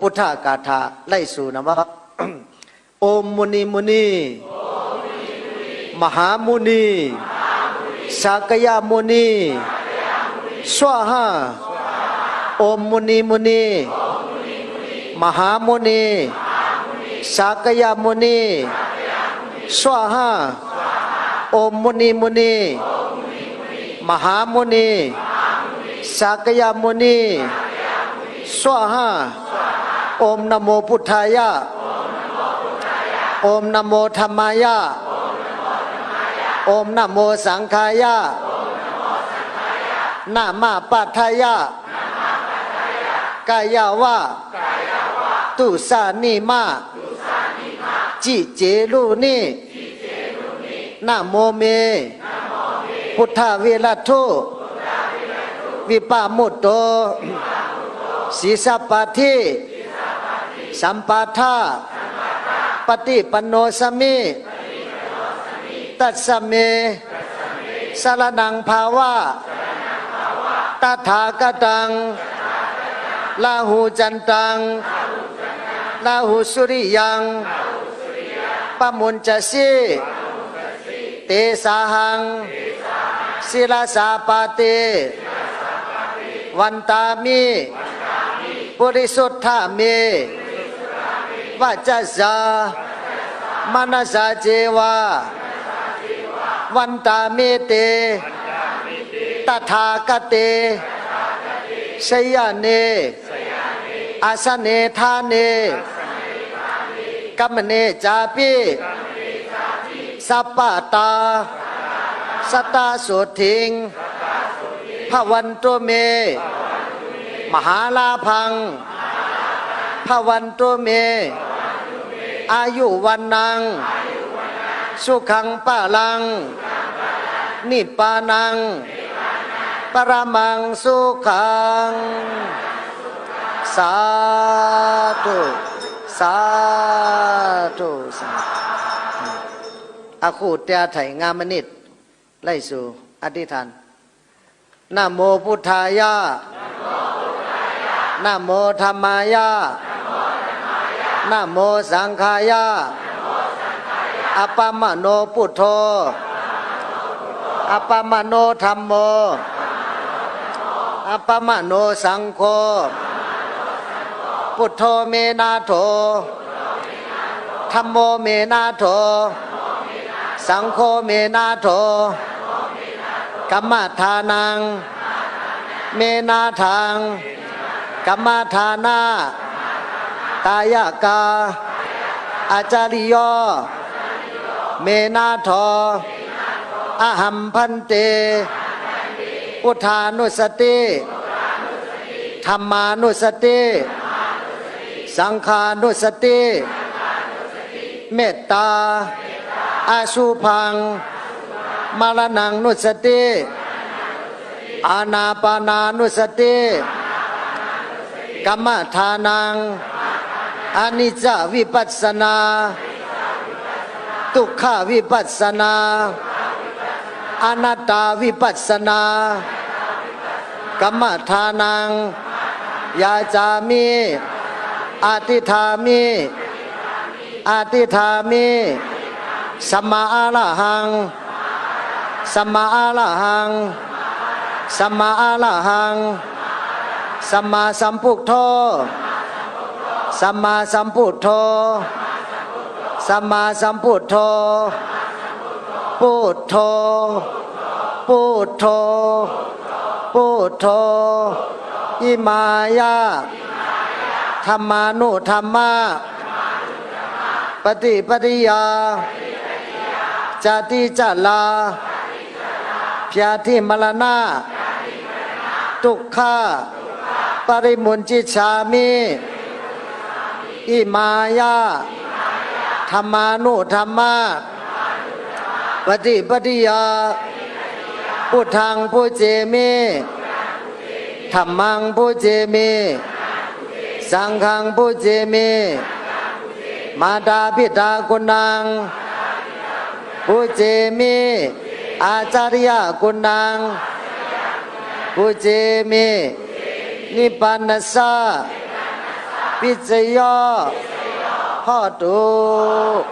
พุทธกาถาไล่สู่นะว่าโอมมุนีมุนี มหามุนี สากยามุนีสวาหาโอมมุนีมุนี มหามุนี สากยามุนีสวาหาโอมมุนีมุนี มหามุนี สากยามุนี สวาหาโอมนโมพุทธายะโอมนโมธรรมายะโอมนโมสังขายะนามาปัฏฐายะกายาวะตุสานิมาจิเจรุนินะโมเม พุทธเวรัตุวิปามุตโต ศีสปาธิสัมปาทาปฏิปโนสมิตัสสะเมสารนังภาวะตถาคตังลาหูจันตังลาหูสุริยังปะมุนจะสีเตสาหังศิลาสาปาเตวันตามิ บริสุทธาเมวาจาสามนัสสาเจวาวันตาเมเตตถาคเตสยาเนอาสเนทาเนกัมเนจาปิสัปปะตาสตาสุทิงพระวันตุเม มหาลาพังพระวันตุเม อายุวันนัง สุขังปะลัง นิปานัง ปรมังสุขัง สาธุ สาธุสาธุอาคูเตียไถงามนิดไล่สู่อธิษฐานนะโมพุทธายะ นะโมธรรมายะนะโมสังขายะอัปปมโนพุทโธอัปปมโนธรรมโมอัปปมโนสังโฆพุทโธเมนาโถธรรมโมเมนาโถ สังโฆเมนาโถกัมมทานัง เมนาทาง กัมมาทานาตายกา อาจาริโยเมนาทออาหัมพันเตพุทานุสติธรรมานุสติ สังขานุสติ เมตตา อาสุพัง มารณังนุสติอานาปานานุสติ กรรมฐานัง อนิจจวิปัสสนา ทุกขวิปัสสนา อนัตตาวิปัสสนากรรมฐานัง ยาจามิอาติธามิอาติธามิสัมมาอาละหังสัมมาอาละหังสัมมาอาละหัง สัมมาสัมพุทโธสัมมาสัมพุทโธสัมมาสัมพุทโธพุทโธพุทโธพุทโธอิมายาธรรมานุธรรมะปฏิปฏิยาจาติจาลาพยาธิมรณะทุกขา ปริมุนจิชามิอิมายาธรรมานุธรรมะปฏิปฏิยาพุทธังพุเจเมธรรมังพุเจเมสังฆังพุเจเมมาตาพิตากุณังพุเจเมอาจาริยกุณังพุเจเม 你把那啥，鼻子哟，好毒。